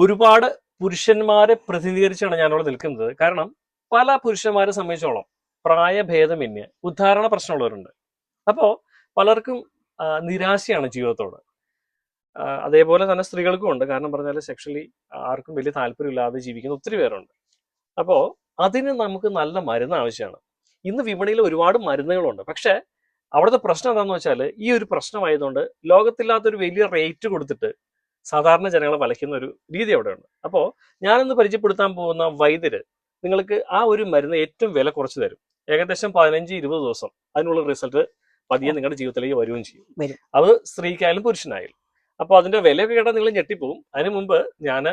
ഒരുപാട് പുരുഷന്മാരെ പ്രതിനിധീകരിച്ചാണ് ഞാനിവിടെ നിൽക്കുന്നത്. കാരണം പല പുരുഷന്മാരെ സംബന്ധിച്ചോളം പ്രായഭേദമന്യേ ഉദ്ധാരണ പ്രശ്നമുള്ളവരുണ്ട്. അപ്പോൾ പലർക്കും നിരാശയാണ് ജീവിതത്തോട്. അതേപോലെ തന്നെ സ്ത്രീകൾക്കും ഉണ്ട്. കാരണം പറഞ്ഞാൽ സെക്ഷലി ആർക്കും വലിയ താല്പര്യമില്ലാതെ ജീവിക്കുന്ന ഒത്തിരി പേരുണ്ട്. അപ്പോൾ അതിന് നമുക്ക് നല്ല മരുന്ന് ആവശ്യമാണ്. ഇന്ന് വിപണിയിൽ ഒരുപാട് മരുന്നുകളുണ്ട്. പക്ഷേ അവിടുത്തെ പ്രശ്നം എന്താണെന്ന് വെച്ചാൽ ഈ ഒരു പ്രശ്നമായതുകൊണ്ട് ലോകത്തില്ലാത്തൊരു വലിയ റേറ്റ് കൊടുത്തിട്ട് സാധാരണ ജനങ്ങളെ വലയ്ക്കുന്ന ഒരു രീതി അവിടെയുണ്ട്. അപ്പോൾ ഞാനിന്ന് പരിചയപ്പെടുത്താൻ പോകുന്ന വൈദ്യര് നിങ്ങൾക്ക് ആ ഒരു മരുന്ന് ഏറ്റവും വില കുറച്ച് തരും. ഏകദേശം പതിനഞ്ച് ഇരുപത് ദിവസം അതിനുള്ള റിസൾട്ട് പതിയെ നിങ്ങളുടെ ജീവിതത്തിലേക്ക് വരികയും ചെയ്യും. അത് സ്ത്രീക്കായാലും പുരുഷനായാലും. അപ്പോൾ അതിന്റെ വിലയൊക്കെ കേട്ടാൽ നിങ്ങൾ ഞെട്ടിപ്പോവും. അതിനു മുമ്പ് ഞാൻ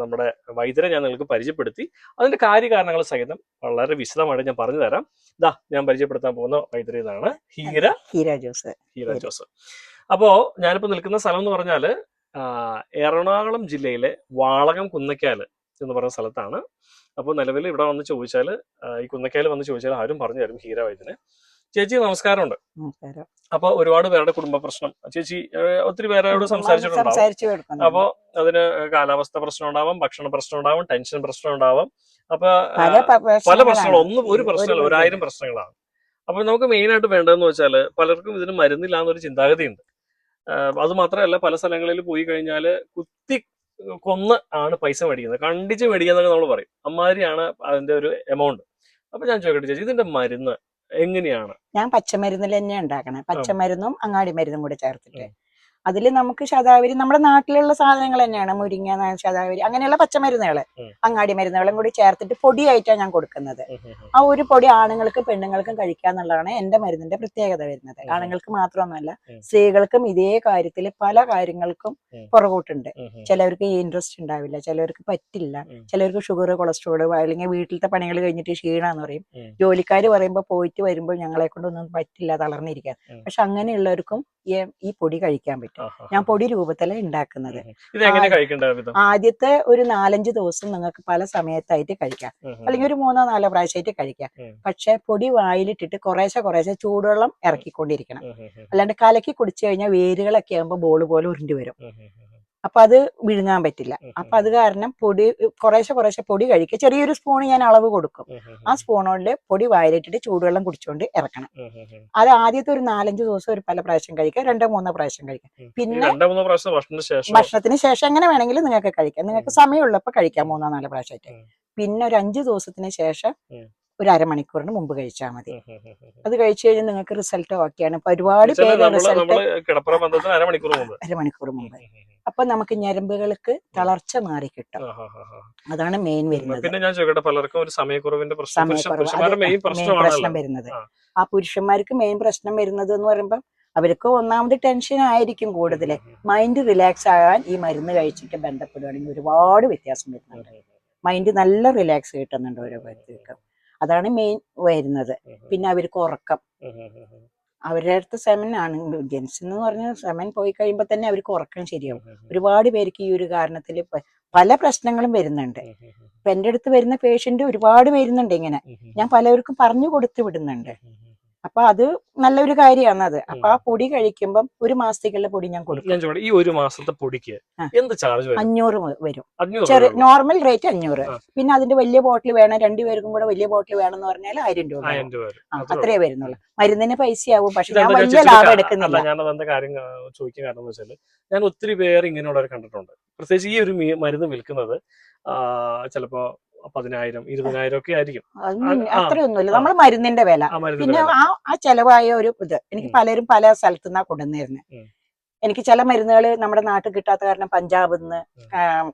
നമ്മുടെ വൈദ്യരെ ഞാൻ നിങ്ങൾക്ക് പരിചയപ്പെടുത്തി. അതിന്റെ കാര്യകാരണങ്ങൾ സഹിതം വളരെ വിശദമായിട്ട് ഞാൻ പറഞ്ഞു തരാം. ഇതാ ഞാൻ പരിചയപ്പെടുത്താൻ പോകുന്ന വൈദ്യര ഇതാണ് ഹീര. ഹീര ജോസ്. ഹീര ജോസ്. അപ്പോ ഞാനിപ്പോ നിൽക്കുന്ന സ്ഥലം എന്ന് പറഞ്ഞാൽ എറണാകുളം ജില്ലയിലെ വാളകം കുന്നക്കാൽ എന്ന് പറയുന്ന സ്ഥലത്താണ്. അപ്പോൾ നിലവിൽ ഇവിടെ വന്ന് ചോദിച്ചാൽ ഈ കുന്നക്കാൽ വന്ന് ചോദിച്ചാൽ ആരും പറഞ്ഞു തരും ഹീര വൈദ്യന്. ചേച്ചി നമസ്കാരമുണ്ട്. നമസ്കാരം. അപ്പൊ ഒരുപാട് പേരുടെ കുടുംബ പ്രശ്നം. ചേച്ചി ഒത്തിരി പേരോട് സംസാരിച്ചിട്ടുണ്ടാവും. അപ്പൊ അതിന് കാലാവസ്ഥ പ്രശ്നം ഉണ്ടാവാം ഭക്ഷണ പ്രശ്നം ഉണ്ടാവാം ടെൻഷൻ പ്രശ്നം ഉണ്ടാവാം അപ്പൊ പല പ്രശ്നങ്ങളും ഒന്നും ഒരു പ്രശ്നമല്ല ഒരു ഒരായിരം പ്രശ്നങ്ങളാണ്. അപ്പൊ നമുക്ക് മെയിൻ ആയിട്ട് വേണ്ടതെന്ന് വെച്ചാൽ പലർക്കും ഇതിന് മരുന്നില്ല എന്നൊരു ചിന്താഗതിയുണ്ട്. അത് മാത്രമല്ല പല സ്ഥലങ്ങളിൽ പോയി കഴിഞ്ഞാൽ കുത്തി കൊന്ന് ആണ് പൈസ മേടിക്കുന്നത്. കണ്ടിച്ച് മേടിക്കുന്നതൊക്കെ നമ്മൾ പറയും. അമ്മാതിരിയാണ് അതിന്റെ ഒരു എമൗണ്ട് അപ്പൊ ഞാൻ ചോദിക്കട്ടെ ചേച്ചി ഇതിന്റെ മരുന്ന് എങ്ങനെയാണ്? ഞാൻ പച്ചമരുന്നിൽ തന്നെ ഉണ്ടാക്കണേ. പച്ചമരുന്നും അങ്ങാടി മരുന്നും കൂടെ ചേർത്തിട്ട്. അതിൽ നമുക്ക് ശതാവരി നമ്മുടെ നാട്ടിലുള്ള സാധനങ്ങൾ തന്നെയാണ്. മുരിങ്ങ ശതാവരി അങ്ങനെയുള്ള പച്ചമരുന്നുകൾ അങ്ങാടി മരുന്നുകളും കൂടി ചേർത്തിട്ട് പൊടിയായിട്ടാണ് ഞാൻ കൊടുക്കുന്നത്. ആ ഒരു പൊടി ആണുങ്ങൾക്കും പെണ്ണുങ്ങൾക്കും കഴിക്കുക എന്നുള്ളതാണ് എന്റെ മരുന്നിന്റെ പ്രത്യേകത വരുന്നത്. ആണുങ്ങൾക്ക് മാത്രമൊന്നുമല്ല സ്ത്രീകൾക്കും ഇതേ കാര്യത്തിൽ പല കാര്യങ്ങൾക്കും. പുറകോട്ടുണ്ട്. ചിലവർക്ക് ഇൻട്രസ്റ്റ് ഉണ്ടാവില്ല ചിലവർക്ക് പറ്റില്ല ചിലവർക്ക് ഷുഗർ കൊളസ്ട്രോൾ അല്ലെങ്കിൽ വീട്ടിലത്തെ പണികൾ കഴിഞ്ഞിട്ട് ക്ഷീണാന്ന് പറയും. ജോലിക്കാർ പറയുമ്പോൾ പോയിട്ട് വരുമ്പോൾ ഞങ്ങളെ കൊണ്ടൊന്നും പറ്റില്ല തളർന്നിരിക്കാൻ. പക്ഷെ അങ്ങനെയുള്ളവർക്കും ഈ പൊടി കഴിക്കാൻ പറ്റും. ഞാൻ പൊടി രൂപത്തിലാണ് ഉണ്ടാക്കുന്നത് ആദ്യത്തെ ഒരു നാലഞ്ച് ദിവസം നിങ്ങൾക്ക് പല സമയത്തായിട്ട് കഴിക്കാം. അല്ലെങ്കിൽ ഒരു മൂന്നോ നാലോ പ്രാവശ്യമായിട്ട് കഴിക്കാം. പക്ഷെ പൊടി വായിലിട്ടിട്ട് കുറേശ്ശെ കുറേശ്ശെ ചൂടുവെള്ളം ഇറക്കിക്കൊണ്ടിരിക്കണം. അല്ലാണ്ട് കലക്കി കുടിച്ചു കഴിഞ്ഞാൽ വേരുകളൊക്കെ ആകുമ്പോൾ ബോൾ പോലെ ഉരുണ്ടി വരും. അപ്പൊ അത് വിഴുങ്ങാൻ പറ്റില്ല. അപ്പൊ അത് കാരണം പൊടി കുറേശ്ശെ കുറേശ്ശെ പൊടി കഴിക്കുക. ചെറിയൊരു സ്പൂൺ ഞാൻ അളവ് കൊടുക്കും. ആ സ്പൂണോണ്ട് പൊടി വായിലിട്ടിട്ട് ചൂടുവെള്ളം കുടിച്ചുകൊണ്ട് ഇറക്കണം. അത് ആദ്യത്തെ ഒരു നാലഞ്ച് ദിവസം ഒരു പല പ്രാവശ്യം കഴിക്കാം രണ്ടോ മൂന്നോ പ്രാവശ്യം കഴിക്കാം പിന്നെ ഭക്ഷണത്തിന് ശേഷം എങ്ങനെ വേണമെങ്കിലും നിങ്ങൾക്ക് കഴിക്കാം. നിങ്ങൾക്ക് സമയമുള്ളപ്പോൾ കഴിക്കാം മൂന്നോ നാലോ പ്രാവശ്യമായിട്ട്. പിന്നെ ഒരു അഞ്ചു ദിവസത്തിന് ശേഷം. ഒരു അരമണിക്കൂറിന് മുമ്പ് കഴിച്ചാൽ മതി. അത് കഴിച്ചു കഴിഞ്ഞാൽ നിങ്ങൾക്ക് റിസൾട്ട് ഓക്കെയാണ് ഒരുപാട് പേര് റിസൾട്ട് അരമണിക്കൂർ മുമ്പ്. അപ്പൊ നമുക്ക് ഞരമ്പുകൾക്ക് തളർച്ച മാറി കിട്ടും അതാണ് മെയിൻ വരുന്നത്. പിന്നെ ഞാൻ ചോദിക്കട്ടെ പലർക്കും ഒരു സമയക്കുറവിന്റെ പ്രശ്നം. മെയിൻ പ്രശ്നം വരുന്നത്. ആ. ആ പുരുഷന്മാർക്ക് മെയിൻ പ്രശ്നം വരുന്നത് എന്ന് പറയുമ്പോൾ അവർക്ക് ഒന്നാമത് ടെൻഷൻ ആയിരിക്കും കൂടുതൽ. മൈൻഡ് റിലാക്സ് ആകാൻ ഈ മരുന്ന് കഴിച്ചിട്ട് ബന്ധപ്പെടുകയാണെങ്കിൽ ഒരുപാട് വ്യത്യാസം വരുന്നുണ്ട്. മൈൻഡ് നല്ല റിലാക്സ് കിട്ടുന്നുണ്ട് ഓരോ പേർക്കും അതാണ് മെയിൻ വരുന്നത്. പിന്നെ അവർക്ക് ഉറക്കം. അവരുടെ അടുത്ത് സെമൻ ആണ്. ജെൻസ് എന്ന് പറഞ്ഞ സെമൻ പോയി കഴിയുമ്പോൾ തന്നെ അവർക്ക് ഉറക്കം ശരിയാവും. ഒരുപാട് പേർക്ക് ഈ ഒരു കാരണത്തിൽ പല പ്രശ്നങ്ങളും വരുന്നുണ്ട്. ഇപ്പൊ എന്റെ അടുത്ത് വരുന്ന പേഷ്യന്റ് ഒരുപാട് വരുന്നുണ്ട് ഇങ്ങനെ. ഞാൻ പലവർക്കും പറഞ്ഞു കൊടുത്തു വിടുന്നുണ്ട്. അപ്പൊ അത് നല്ലൊരു കാര്യമാണ് അത് അപ്പൊ ആ പൊടി കഴിക്കുമ്പം ഒരു മാസത്തേക്കുള്ള പൊടി ഞാൻ കൊടുക്കും. ഞാൻ ഈ ഒരു മാസത്തെ പൊടിക്ക് എന്ത് ചാർജ് അഞ്ഞൂറ് വരും. ചെറിയ നോർമൽ റേറ്റ് അഞ്ഞൂറ്. പിന്നെ അതിന്റെ വലിയ ബോട്ടിൽ വേണം രണ്ടുപേർക്കും കൂടെ വലിയ ബോട്ടിൽ വേണം എന്ന് പറഞ്ഞാൽ ആയിരം രൂപ അത്രേ വരുന്നുള്ളൂ. മരുന്നിന് പൈസയാവും പക്ഷെ ഞാൻ വലിയ ലാഭം എടുക്കുന്നില്ല. എന്താ കാര്യം ചോദിക്കാൻ കാരണം എന്ന് വെച്ചാൽ ഞാൻ ഒത്തിരി പേര് ഇങ്ങനെയുള്ളവരെ കണ്ടിട്ടുണ്ട്. പ്രത്യേകിച്ച് ഈ ഒരു മരുന്ന് വിൽക്കുന്നത് ചിലപ്പോ പതിനായിരം ഇരുപതിനായിരം ഒക്കെ ആയിരിക്കും. അത്രയൊന്നുമില്ല. നമ്മൾ മരുന്നിന്റെ വില. പിന്നെ ആ ചെലവായ ഒരു ഇത് എനിക്ക് പലരും പല സ്ഥലത്തു നിന്നാ കൊണ്ടുവന്നിരുന്നത്. എനിക്ക് ചില മരുന്നുകൾ നമ്മുടെ നാട്ടിൽ കിട്ടാത്ത കാരണം പഞ്ചാബിൽ നിന്ന്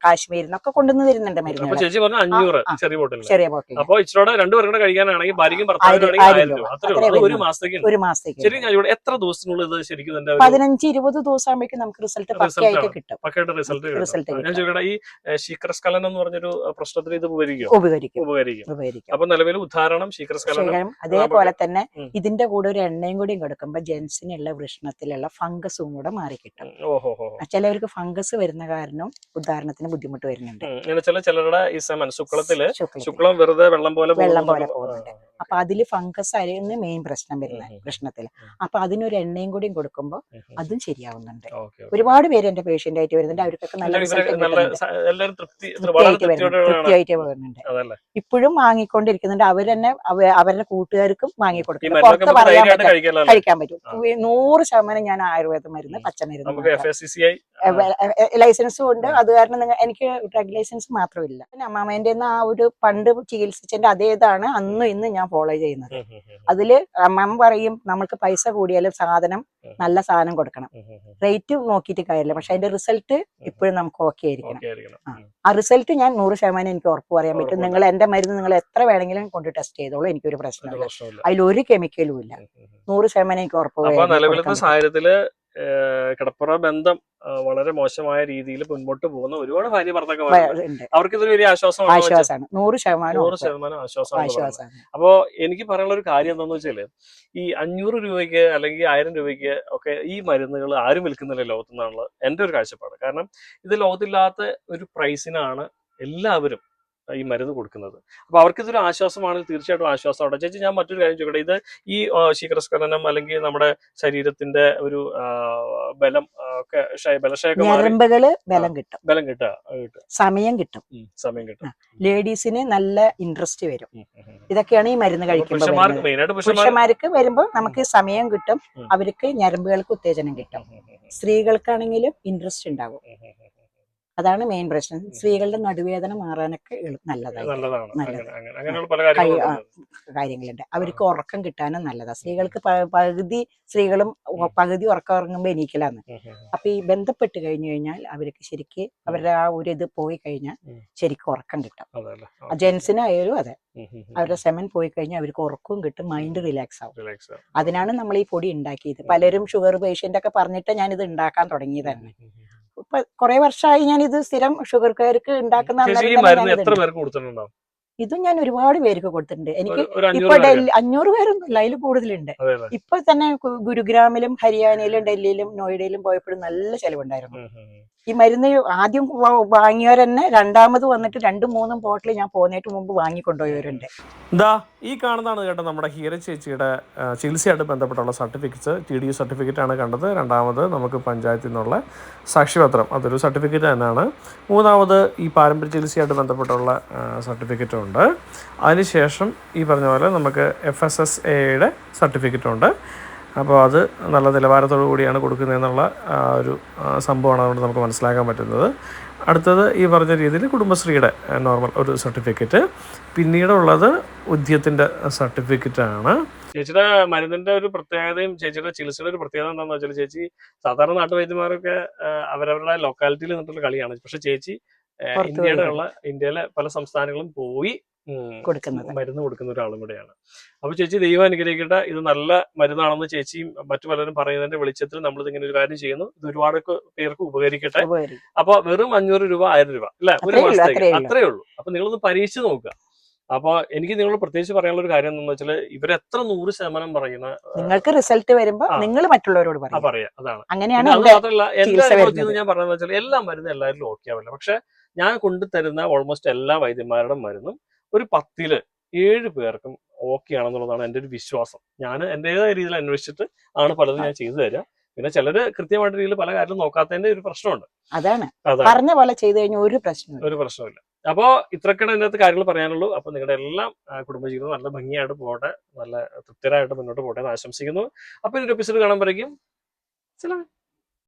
കാശ്മീരിൽ നിന്നൊക്കെ കൊണ്ടുവന്ന് തരുന്നുണ്ട് മരുന്നുകൾ ചേച്ചി പറഞ്ഞ അഞ്ഞൂറ് ചെറിയ ബോട്ടിൽ ചെറിയ ബോട്ടിൽ അപ്പൊ ഇച്ചിരൂടെ രണ്ടുപേരും കൂടെ കഴിക്കാനാണെങ്കിൽ ഭാര്യയ്ക്കും ഒരു. മാസത്തേക്ക്. ഒരു മാസത്തേക്ക്. ശരി ഞാൻ ഇവിടെ എത്ര ദിവസത്തിനുള്ളിൽ ഇത് ശരിക്കും പതിനഞ്ച് ഇരുപത് ദിവസം ആകുമ്പോഴേക്കും നമുക്ക് റിസൾട്ട് പക്കയായിട്ട് കിട്ടും. റിസൾട്ട് ഞാൻ. ചോദിക്കട്ടെ ഈ ശീക്രസ്കലനം എന്ന് പറഞ്ഞൊരു പ്രശ്നത്തിന് ഇത് ഉപകരിക്കും ഉപകരിക്കും. ഉപകരിക്കും. ഉപകരിക്കും. അപ്പൊ നിലവിൽ ഉദാഹരണം ശീക്രസ്കലനം അതേപോലെ തന്നെ ഇതിന്റെ കൂടെ ഒരു എണ്ണയും കൂടിയും കൊടുക്കുമ്പോ ജെൻസിനുള്ള വൃഷ്ണത്തിലുള്ള ഫംഗസും കൂടെ മാറിക്കിട്ടും ഓഹോ ഹോ ചിലവർക്ക് ഫംഗസ് വരുന്ന കാരണം ഉദാഹരണത്തിന് ബുദ്ധിമുട്ട് വരുന്നുണ്ട്. ചില ചിലരുടെ ഈ ശുക്ലത്തിൽ. ശുക്ലം വെറുതെ വെള്ളം പോലെ വെള്ളം പോലെ പോകുന്നുണ്ട്. അപ്പൊ അതിൽ ഫംഗസ് ആയിരുന്നു മെയിൻ പ്രശ്നം വരുന്നത്. പ്രശ്നത്തിൽ അപ്പൊ അതിനൊരു എണ്ണയും കൂടിയും കൊടുക്കുമ്പോൾ അതും ശരിയാവുന്നുണ്ട്. ഒരുപാട് പേര് എന്റെ പേഷ്യന്റ് ആയിട്ട് വരുന്നുണ്ട്. അവർക്കൊക്കെ നല്ല തൃപ്തിയായിട്ട് വരുന്നുണ്ട്. ഇപ്പോഴും വാങ്ങിക്കൊണ്ടിരിക്കുന്നുണ്ട്. അവർ തന്നെ അവരുടെ കൂട്ടുകാർക്കും വാങ്ങിക്കൊടുക്കും പുറത്ത് പറയാൻ പറ്റും കഴിക്കാൻ പറ്റും. നൂറ് ശതമാനം ഞാൻ ആയുർവേദ മരുന്ന്. പച്ചമരുന്ന് ലൈസൻസും ഉണ്ട്. അത് കാരണം എനിക്ക് ഡ്രഗ് ലൈസൻസ് മാത്രമില്ല. അമ്മാമേന്റെ ആ ഒരു പണ്ട് ചികിത്സിച്ചതിന്റെ അതേതാണ്. അന്നും ഇന്ന് ഞാൻ ഫോളോ ചെയ്യുന്നത്. അതിൽ അമ്മ പറയും നമ്മൾക്ക് പൈസ കൂടിയാലും സാധനം നല്ല സാധനം കൊടുക്കണം. റേറ്റ് നോക്കിയിട്ട് കാര്യമില്ല. പക്ഷെ അതിന്റെ റിസൾട്ട് ഇപ്പോഴും നമുക്ക് ഓക്കെ ആയിരിക്കണം. ആ. റിസൾട്ട് ഞാൻ നൂറ് ശതമാനം എനിക്ക് ഉറപ്പ് പറയാൻ പറ്റും. നിങ്ങൾ എന്റെ മരുന്ന് നിങ്ങൾ എത്ര വേണമെങ്കിലും കൊണ്ട് ടെസ്റ്റ് ചെയ്തോളൂ. എനിക്കൊരു പ്രശ്നമില്ല. പ്രശ്നമില്ല. അതിൽ ഒരു കെമിക്കലും ഇല്ല. നൂറ് ശതമാനം എനിക്ക് ഉറപ്പ് കിടപ്പുറ ബന്ധം വളരെ മോശമായ രീതിയിൽ മുൻപോട്ട് പോകുന്ന ഒരുപാട് ഭാര്യ ഭർത്താക്കന്മാരുണ്ട് അവർക്ക് ഇതൊരു വലിയ ആശ്വാസമാണ് ആശ്വാസമാണ്. നൂറ് ശതമാനം നൂറ് ശതമാനം ആശ്വാസമാണ് അപ്പോ എനിക്ക് പറയാനുള്ള ഒരു കാര്യം എന്താന്ന് വെച്ചാൽ ഈ അഞ്ഞൂറ് രൂപയ്ക്ക് അല്ലെങ്കിൽ ആയിരം രൂപയ്ക്ക് ഒക്കെ ഈ മരുന്നുകൾ ആരും വിൽക്കുന്നില്ല ലോകത്തുനിന്നാണുള്ളത് എന്റെ ഒരു കാഴ്ചപ്പാട്. കാരണം ഇത് ലോകത്തില്ലാത്ത ഒരു പ്രൈസിനാണ് എല്ലാവരും ഈ മരുന്ന് കൊടുക്കുന്നത്. അപ്പൊ അവർക്ക് ഇതൊരു ആശ്വാസമാണെങ്കിൽ തീർച്ചയായിട്ടും ആശ്വാസമാണ് ചേച്ചി ഞാൻ മറ്റൊരു കാര്യം ചോദിക്കട്ടെ. ഇത് ഈ ആ, അല്ലെങ്കിൽ നമ്മുടെ ശരീരത്തിന്റെ ഒരു ബലം ഒക്കെ ബലം കിട്ടും. ബലം കിട്ടുക സമയം കിട്ടും. സമയം കിട്ടും. ലേഡീസിന് നല്ല ഇൻട്രസ്റ്റ് വരും. ഇതൊക്കെയാണ് ഈ മരുന്ന് കഴിക്കുമ്പോൾ പുരുഷന്മാർക്ക് വരുമ്പോൾ നമുക്ക് സമയം കിട്ടും. അവർക്ക് ഞരമ്പുകൾക്ക് ഉത്തേജനം കിട്ടും. സ്ത്രീകൾക്കാണെങ്കിലും ഇൻട്രസ്റ്റ് ഉണ്ടാകും. അതാണ് മെയിൻ പ്രശ്നം. സ്ത്രീകളുടെ നടുവേദന മാറാനൊക്കെ നല്ലതാണ്. കാര്യങ്ങളുണ്ട്. അവർക്ക് ഉറക്കം കിട്ടാനും നല്ലതാണ് സ്ത്രീകൾക്ക് പകുതി സ്ത്രീകളും പകുതി ഉറക്കം ഉറങ്ങുമ്പോൾ ഉം, അപ്പൊ ഈ ബന്ധപ്പെട്ട് കഴിഞ്ഞു കഴിഞ്ഞാൽ അവർക്ക് ശരിക്ക് അവരുടെ ആ ഒരു ഇത് പോയി കഴിഞ്ഞാൽ. ശരിക്കും ഉറക്കം കിട്ടും. ജെൻസിനായാലും അതെ. അവരുടെ സെമൻ പോയി കഴിഞ്ഞാൽ അവർക്ക് ഉറക്കവും കിട്ടും മൈൻഡ് റിലാക്സ് ആവും. അതിനാണ് നമ്മൾ ഈ പൊടി ഉണ്ടാക്കിയത്. പലരും ഷുഗർ പേഷ്യന്റ് ഒക്കെ പറഞ്ഞിട്ട് ഞാൻ ഇത് ഉണ്ടാക്കാൻ തുടങ്ങിയത് തന്നെ ഉം, ഉം, ഉം. ഇപ്പൊ കുറെ വർഷമായി ഞാൻ ഇത് സ്ഥിരം ഷുഗർക്കാർക്ക് ഉണ്ടാക്കുന്ന ഇതും ഞാൻ ഒരുപാട് പേർക്ക് കൊടുത്തിട്ടുണ്ട്. എനിക്ക് ഇപ്പൊ ഡൽഹി അഞ്ഞൂറ് പേരൊന്നും ഇല്ല അതിൽ കൂടുതലുണ്ട് ഇപ്പൊ തന്നെ ഗുരുഗ്രാമിലും ഹരിയാനയിലും ഡൽഹിയിലും നോയിഡയിലും പോയപ്പോഴും നല്ല ചെലവുണ്ടായിരുന്നു. ഈ മരുന്ന് ആദ്യം വാങ്ങിയവർ തന്നെ രണ്ടാമത് വന്നിട്ട് രണ്ടും മൂന്നും ബോട്ടിൽ ഞാൻ പോകുന്നതിന് മുമ്പ് വാങ്ങിക്കൊണ്ടുപോയവരുണ്ട്. എന്താ ഈ കാണുന്നതാണ് കേട്ടോ നമ്മുടെ ഹീര ചേച്ചിയുടെ ചികിത്സയായിട്ട് ബന്ധപ്പെട്ടുള്ള certificates. T D U certificate ആണ് കണ്ടത്. രണ്ടാമത് നമുക്ക് പഞ്ചായത്തിൽ നിന്നുള്ള സാക്ഷിപത്രം അതൊരു സർട്ടിഫിക്കറ്റ് തന്നെയാണ്. മൂന്നാമത് ഈ പാരമ്പര്യ ചികിത്സയായിട്ട് ബന്ധപ്പെട്ടുള്ള സർട്ടിഫിക്കറ്റും ഉണ്ട് അതിനുശേഷം ഈ പറഞ്ഞ പോലെ നമുക്ക് എഫ് എസ് എസ് എയുടെ സർട്ടിഫിക്കറ്റും ഉണ്ട് അപ്പോൾ അത് നല്ല നിലവാരത്തോടു കൂടിയാണ് കൊടുക്കുന്നതെന്നുള്ള ഒരു സംഭവമാണ് അതുകൊണ്ട് നമുക്ക് മനസ്സിലാക്കാൻ പറ്റുന്നത്. അടുത്തത് ഈ പറഞ്ഞ രീതിയിൽ കുടുംബശ്രീയുടെ നോർമൽ ഒരു സർട്ടിഫിക്കറ്റ്. പിന്നീടുള്ളത് ഉദ്യത്തിന്റെ ആണ് ചേച്ചിയുടെ മരുന്നിന്റെ ഒരു പ്രത്യേകതയും ചേച്ചിയുടെ ചികിത്സയുടെ ഒരു പ്രത്യേകത എന്താണെന്ന് വെച്ചാൽ ചേച്ചി സാധാരണ നാട്ടുവൈദ്യന്മാരൊക്കെ അവരവരുടെ ലൊക്കാലിറ്റിയിൽ നിന്നിട്ടുള്ള കളിയാണ്. പക്ഷെ ചേച്ചി ഇന്ത്യയുടെ ഉള്ള ഇന്ത്യയിലെ പല സംസ്ഥാനങ്ങളും പോയി കൊടുക്കുന്നത്. മരുന്ന് കൊടുക്കുന്ന ഒരാളും കൂടെയാണ്. അപ്പൊ ചേച്ചി ദൈവം അനുഗ്രഹിക്കട്ടെ. ഇത് നല്ല മരുന്നാണെന്ന് ചേച്ചിയും മറ്റു പലരും പറയുന്നതിന്റെ വെളിച്ചത്തിൽ നമ്മൾ ഇങ്ങനെ ഒരു കാര്യം ചെയ്യുന്നു. ഇത് ഒരുപാട് പേർക്ക് ഉപകരിക്കട്ടെ. ഉപകാരം. അപ്പൊ വെറും അഞ്ഞൂറ് രൂപ ആയിരം രൂപ അല്ലെ? ഒരു മാസത്തേക്ക്. അത്രേ ഉള്ളൂ. അപ്പൊ നിങ്ങളൊന്ന് പരീക്ഷിച്ച് നോക്കുക. അപ്പൊ എനിക്ക് നിങ്ങൾ പ്രത്യേകിച്ച് പറയാനുള്ള ഒരു കാര്യം എന്താണെന്ന് വെച്ചാൽ ഇവരെത്ര നൂറ് ശതമാനം പറയുന്ന നിങ്ങൾക്ക് റിസൾട്ട് വരുമ്പോ നിങ്ങൾ മറ്റുള്ളവരോട് പറയാം. അതാണ്. അങ്ങനെയാണ് അത് മാത്രമല്ല ചികിത്സ അനുഭവത്തിൽ ഞാൻ പറയുന്നത് വെച്ചാൽ എല്ലാ മരുന്നും എല്ലാവരും ഓക്കെ ആവില്ല. പക്ഷെ ഞാൻ കൊണ്ടുതരുന്ന ഓൾമോസ്റ്റ് എല്ലാ വൈദ്യന്മാരുടെ മരുന്നും ഒരു പത്തിൽ ഏഴ് പേർക്കും ഓക്കെ ആണെന്നുള്ളതാണ് എന്റെ ഒരു വിശ്വാസം. ഞാൻ എന്റെതായ രീതിയിൽ അന്വേഷിച്ചിട്ട് ആണ് പലതും ഞാൻ ചെയ്തു തരിക പിന്നെ ചിലര് കൃത്യമായിട്ട് രീതിയിൽ പല കാര്യങ്ങളും നോക്കാത്തതിന്റെ ഒരു പ്രശ്നമുണ്ട്. അതാണ്. പറഞ്ഞ പോലെ ചെയ്തു കഴിഞ്ഞാൽ ഒരു പ്രശ്നം ഒരു പ്രശ്നമില്ല അപ്പോ ഇത്രയൊക്കെയാണ് ഇതിനകത്ത് കാര്യങ്ങൾ പറയാനുള്ളൂ. അപ്പൊ നിങ്ങളുടെ എല്ലാം കുടുംബജീവിതം നല്ല ഭംഗിയായിട്ട് പോകട്ടെ. നല്ല തൃപ്തരായിട്ട് മുന്നോട്ട് പോകട്ടെ എന്ന് ആശംസിക്കുന്നു. അപ്പൊ ഇതിന്റെ എപ്പിസോഡ് കാണാൻ കാണുമ്പോഴേക്കും